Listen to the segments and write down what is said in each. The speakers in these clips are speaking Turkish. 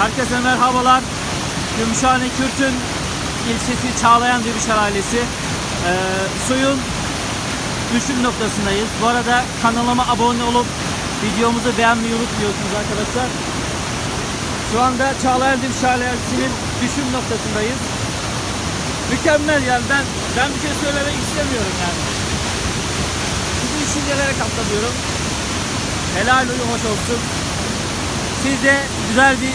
Herkese merhabalar. Gümüşhane Kürt'ün ilçesi Çağlayan diye bir şelalesi. Ee, suyun düşüm noktasındayız. Bu arada kanalıma abone olup videomuzu beğenmeyi unutmuyorsunuz arkadaşlar. Şu anda Çağlayan Dim Şelalesi'nin düşüm noktasındayız. Mükemmel yani ben ben bir şey söylemek istemiyorum yani. Bu düşüncelere katlanıyorum. Helal hoş olsun. Siz de güzel bir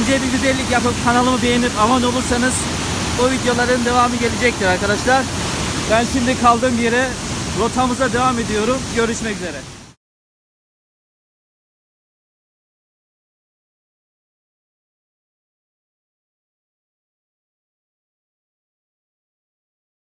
ince bir güzellik yapıp kanalımı beğenip abone olursanız o videoların devamı gelecektir arkadaşlar. Ben şimdi kaldığım yere rotamıza devam ediyorum. Görüşmek üzere.